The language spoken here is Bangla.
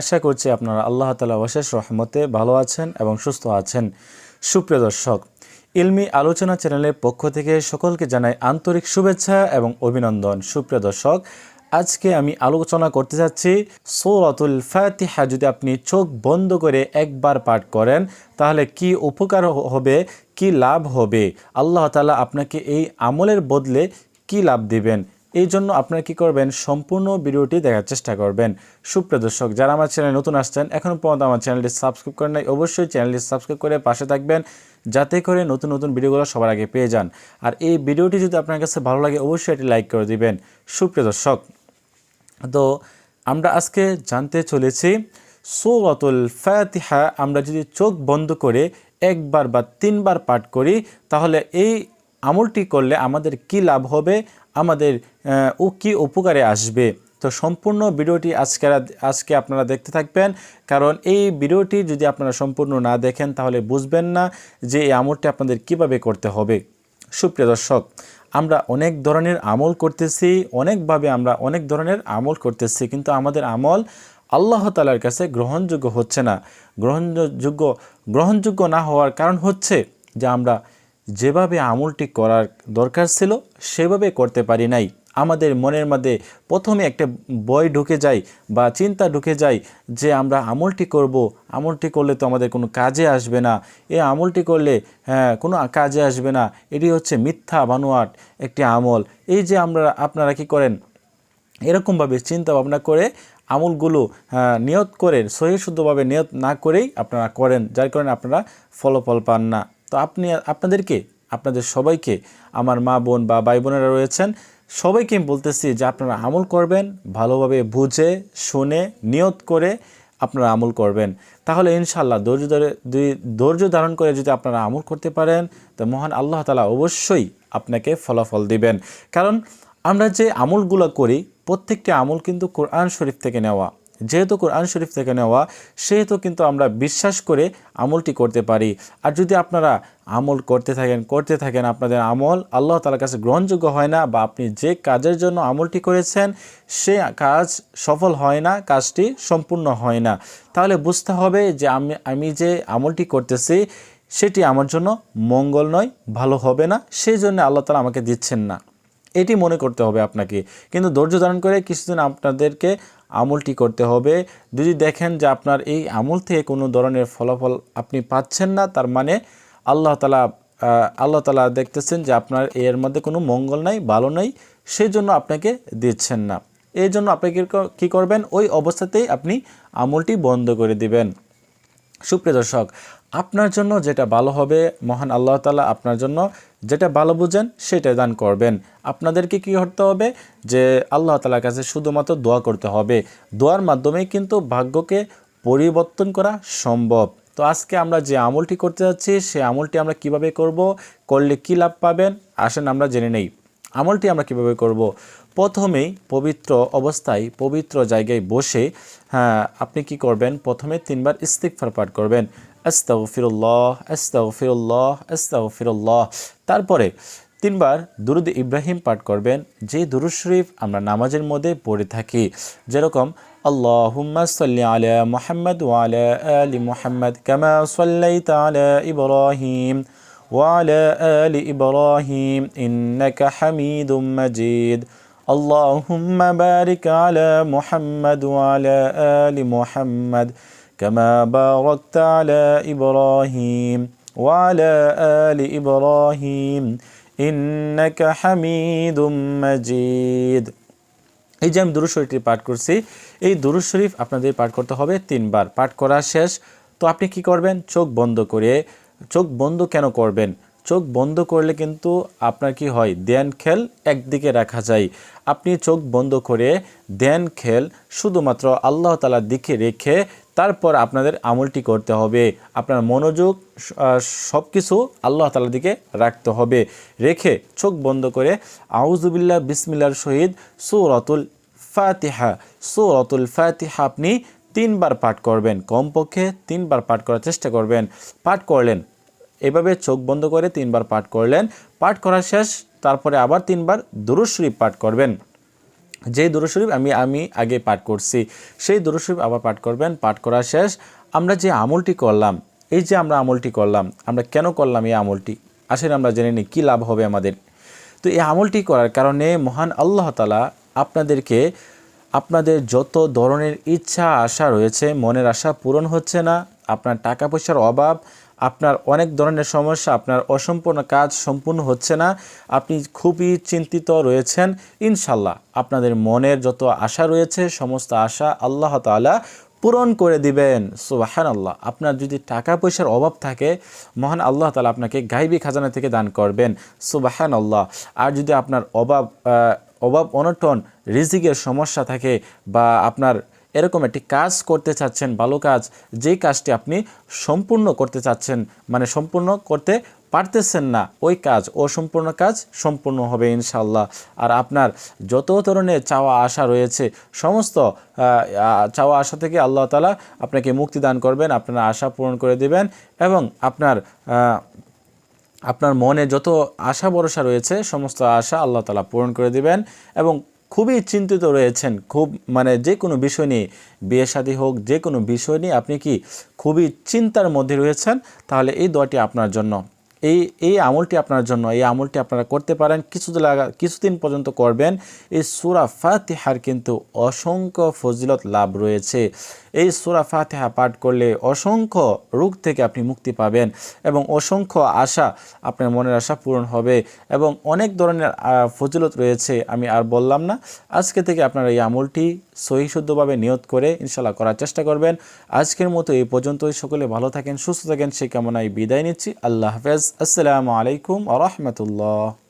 আশা করছি আপনারা আল্লাহ তালা অশেষ রহমতে ভালো আছেন এবং সুস্থ আছেন। সুপ্রিয় দর্শক, ইলমি আলোচনা চ্যানেলের পক্ষ থেকে সকলকে জানাই আন্তরিক শুভেচ্ছা এবং অভিনন্দন। সুপ্রিয় দর্শক, আজকে আমি আলোচনা করতে যাচ্ছি সৌরাতুল ফাতিহা। যদি আপনি চোখ বন্ধ করে একবার পাঠ করেন, তাহলে কি উপকার হবে, কি লাভ হবে? আল্লাহ তালা আপনাকে এই আমলের বদলে কি লাভ দিবেন? এই জন্য আপনারা কি করবেন? সম্পূর্ণ ভিডিওটি দেখার চেষ্টা করবেন। সুপ্রিয় দর্শক, যারা আমার চ্যানেলে নতুন আসছেন, এখনও পর্যন্ত আমার চ্যানেলটি সাবস্ক্রাইব করেন নাই, অবশ্যই চ্যানেলটি সাবস্ক্রাইব করে পাশে থাকবেন, যাতে করে নতুন নতুন ভিডিওগুলো সবার আগে পেয়ে যান। আর এই ভিডিওটি যদি আপনার কাছে ভালো লাগে, অবশ্যই এটি লাইক করে দিবেন। সুপ্রিয় দর্শক, তো আমরা আজকে জানতে চলেছি, সৌরাতুল ফাতিহা আমরা যদি চোখ বন্ধ করে একবার বা তিনবার পাঠ করি, তাহলে এই আমলটি করলে আমাদের কি লাভ হবে? আমাদের ও কি উপকারে আসবে? তো সম্পূর্ণ ভিডিওটি আজকে আজকে আপনারা দেখতে থাকবেন। কারণ এই ভিডিওটি যদি আপনারা সম্পূর্ণ না দেখেন, তাহলে বুঝবেন না যে এই আমলটি আপনাদের কীভাবে করতে হবে। সুপ্রিয় দর্শক, আমরা অনেক ধরনের আমল করতেছি, অনেকভাবে আমরা অনেক ধরনের আমল করতেছি, কিন্তু আমাদের আমল আল্লাহ তালার কাছে গ্রহণযোগ্য হচ্ছে না। গ্রহণযোগ্য গ্রহণযোগ্য না হওয়ার কারণ হচ্ছে যে আমরা যেভাবে আমলটি করার দরকার ছিল, সেভাবে করতে পারি নাই। আমাদের মনের মধ্যে প্রথমে একটা বয় ঢুকে যায় বা চিন্তা ঢুকে যায় যে আমরা আমলটি করব, আমলটি করলে তো আমাদের কোনো কাজে আসবে না। এই আমলটি করলে হ্যাঁ কোনো কাজে আসবে না। এটি হচ্ছে মিথ্যা বানোয়াট একটি আমল। এই যে আমরা, আপনারা কি করেন? এরকমভাবে চিন্তা ভাবনা করে আমলগুলো নিয়ত করে সহি শুদ্ধভাবে নিয়ত না করেই আপনারা করেন। যার কারণে আপনারা ফলাফল পান না। তো আপনি, আপনাদেরকে, আপনাদের সবাইকে, আমার মা বোন বা ভাই বোনেরা রয়েছেন, সবাইকে আমি বলতেছি যে আপনারা আমল করবেন, ভালোভাবে বুঝে, শুনে, নিয়ত করে আপনারা আমল করবেন। তাহলে ইনশাল্লাহ ধৈর্য ধরে ধৈর্য ধারণ করে যদি আপনারা আমল করতে পারেন, তো মহান আল্লাহ তালা অবশ্যই আপনাকে ফলাফল দিবেন। কারণ আমরা যে আমলগুলো করি, প্রত্যেকটি আমল কিন্তু কোরআন শরীফ থেকে নেওয়া। যেহেতু কোরআন শরীফ থেকে নেওয়া, সেহেতু কিন্তু আমরা বিশ্বাস করে আমলটি করতে পারি। আর যদি আপনারা আমল করতে থাকেন করতে থাকেন, আপনাদের আমল আল্লাহ তালার কাছে গ্রহণযোগ্য হয় না বা আপনি যে কাজের জন্য আমলটি করেছেন, সে কাজ সফল হয় না, কাজটি সম্পূর্ণ হয় না। তাহলে বুঝতে হবে যে আমি আমি যে আমলটি করতেছি, সেটি আমার জন্য মঙ্গল নয়, ভালো হবে না, সেই জন্য আল্লাহ তালা আমাকে দিচ্ছেন না। এটি মনে করতে হবে আপনাকে। কিন্তু ধৈর্য ধারণ করে কিছুদিন আপনাদেরকে আমলটি করতে হবে। যদি দেখেন যে আপনার এই আমল থেকে কোনো ধরনের ফলাফল আপনি পাচ্ছেন না, তার মানে আল্লাহ তালা আল্লাহ তালা দেখতেছেন যে আপনার এর মধ্যে কোনো মঙ্গল নাই, ভালো নাই সেই জন্য আপনাকে দিচ্ছেন না। এই জন্য আপনাকে কী করবেন? ওই অবস্থাতেই আপনি আমলটি বন্ধ করে দিবেন। সুপ্রিয় দর্শক, আপনার জন্য যেটা ভালো হবে, মহান আল্লাহ তালা আপনার জন্য যেটা ভালো বুঝেন সেটা দান করবেন। আপনাদেরকে কি করতে হবে? যে আল্লাহ তালার কাছে শুধুমাত্র দোয়া করতে হবে। দোয়ার মাধ্যমেই কিন্তু ভাগ্যকে পরিবর্তন করা সম্ভব। তো আজকে আমরা যে আমলটি করতে যাচ্ছি, সেই আমলটি আমরা কীভাবে করব? করলে কী লাভ পাবেন? আসেন আমরা জেনে নেই। আমলটি আমরা কীভাবে করব? প্রথমেই পবিত্র অবস্থায়, পবিত্র জায়গায় বসে হ্যাঁ আপনি কি করবেন? প্রথমে তিনবার ইস্তিকফার পাঠ করবেন। আস্তাগফিরুল্লাহ আস্তাগফিরুল্লাহ আস্তাগফিরুল্লাহ তারপরে তিনবার দুরুদ ইব্রাহিম পাঠ করবেন যে দুরুদ শরীফ আমরা নামাজের মধ্যে পড়ে থাকি যেরকম আল্লাহুম্মা সাল্লি আলা মুহাম্মদ ওয়া আলা আলি মুহাম্মদ কামা সাল্লাইতা আলা ইব্রাহিম وعلى آل إبراهيم إنك حميد مجيد اللهم بارك على محمد وعلى آل محمد كما باركت على إبراهيم وعلى آل إبراهيم إنك حميد مجيد এই যে আমি দুরুদ শরীফটি পাঠ করছি এই দুরুদ শরীফ আপনাদের পাঠ করতে হবে তিনবার পাঠ করা শেষ তো আপনি কি করবেন চোখ বন্ধ করে চোখ বন্ধ কেন করবেন চোখ বন্ধ করলে কিন্তু আপনার কি হয় ধ্যান খেল একদিকে রাখা যায় আপনি চোখ বন্ধ করে ধ্যান খেল শুধুমাত্র আল্লাহ তালার দিকে রেখে তারপর আপনাদের আমলটি করতে হবে। আপনার মনোযোগ সব কিছু আল্লাহ তালার দিকে রাখতে হবে। রেখে চোখ বন্ধ করে আউজুবিল্লাহ বিসমিল্লার শহীদ সৌরাতুল ফাতিহা। সৌরাতুল ফাতিহা আপনি তিনবার পাঠ করবেন। কমপক্ষে তিনবার পাঠ করার চেষ্টা করবেন। পাঠ করলেন, এভাবে চোখ বন্ধ করে তিনবার পাঠ করলেন। পাঠ করা শেষ, তারপরে আবার তিনবার দুরুদ শরীফ পাঠ করবেন। যেই দুরু শরীফ আমি আমি আগে পাঠ করছি, সেই দুরু শরীফ আবার পাঠ করবেন, পাঠ করা শেষ। আমরা যে আমলটি করলাম, এই যে আমরা আমলটি করলাম, আমরা কেন করলাম এই আমলটি? আসলে আমরা জেনে নিই, কী লাভ হবে আমাদের? তো এই আমলটি করার কারণে মহান আল্লাহ তালা আপনাদেরকে, আপনাদের যত ধরনের ইচ্ছা আশা রয়েছে, মনের আশা পূরণ হচ্ছে না, আপনার টাকা পয়সার অভাব আপনার অনেক ধরনের সমস্যা, আপনার অসম্পূর্ণ কাজ সম্পূর্ণ হচ্ছে না। আপনি খুবই চিন্তিত রয়েছেন। ইনশাল্লাহ আপনাদের মনের যত আশা রয়েছে, সমস্ত আশা আল্লাহ তাআলা পূরণ করে দিবেন। সুবাহান আল্লাহ আপনার যদি টাকা পয়সার অভাব থাকে, মহান আল্লাহ তালা আপনাকে গাইবী খাজানা থেকে দান করবেন। সুবাহান আল্লাহ আর যদি আপনার অভাব অভাব অনটন, রিজিকের সমস্যা থাকে বা আপনার এরকম একটি কাজ করতে চাচ্ছেন, ভালো কাজ, যেই কাজটি আপনি সম্পূর্ণ করতে চাচ্ছেন মানে সম্পূর্ণ করতে পারতেছেন না, ওই কাজ অসম্পূর্ণ কাজ সম্পূর্ণ হবে ইনশাল্লাহ আর আপনার যত ধরনের চাওয়া আশা রয়েছে, সমস্ত চাওয়া আশা থেকে আল্লাহ তালা আপনাকে মুক্তি দান করবেন, আপনার আশা পূরণ করে দিবেন এবং আপনার আপনার মনে যত আশা ভরসা রয়েছে, সমস্ত আশা আল্লাহ তালা পূরণ করে দিবেন এবং খুবই চিন্তিত রয়েছেন। খুব মানে যে কোনো বিষয় নিয়ে, বিয়ে শাদী হোক, যে কোনো বিষয় নিয়ে আপনি কি খুবই চিন্তার মধ্যে রয়েছেন? তাহলে এই দোয়াটি আপনার জন্য। এই এই আমলটি আপনার জন্য, এই আমলটি আপনারা করতে পারেন। কিছুদিন লাগা, কিছুদিন পর্যন্ত করবেন। এই সুরা ফাতিহার কিন্তু অসংখ্য ফজিলত লাভ রয়েছে। এই সুরা ফাতিহা পাঠ করলে অসংখ্য রোগ থেকে আপনি মুক্তি পাবেন এবং অসংখ্য আশা আপনার মনের আশা পূরণ হবে এবং অনেক ধরনের ফজিলত রয়েছে। আমি আর বললাম না, আজকে থেকে আপনারা এই আমলটি সহি নিয়োগ করে ইনশাল্লাহ করার চেষ্টা করবেন। আজকের মতো এই পর্যন্তই। সকলে ভালো থাকেন, সুস্থ থাকেন সেই কামনায় বিদায় নিচ্ছি। আল্লাহ হাফেজ। আসসালামু আলাইকুম আ রহমতুল্লাহ।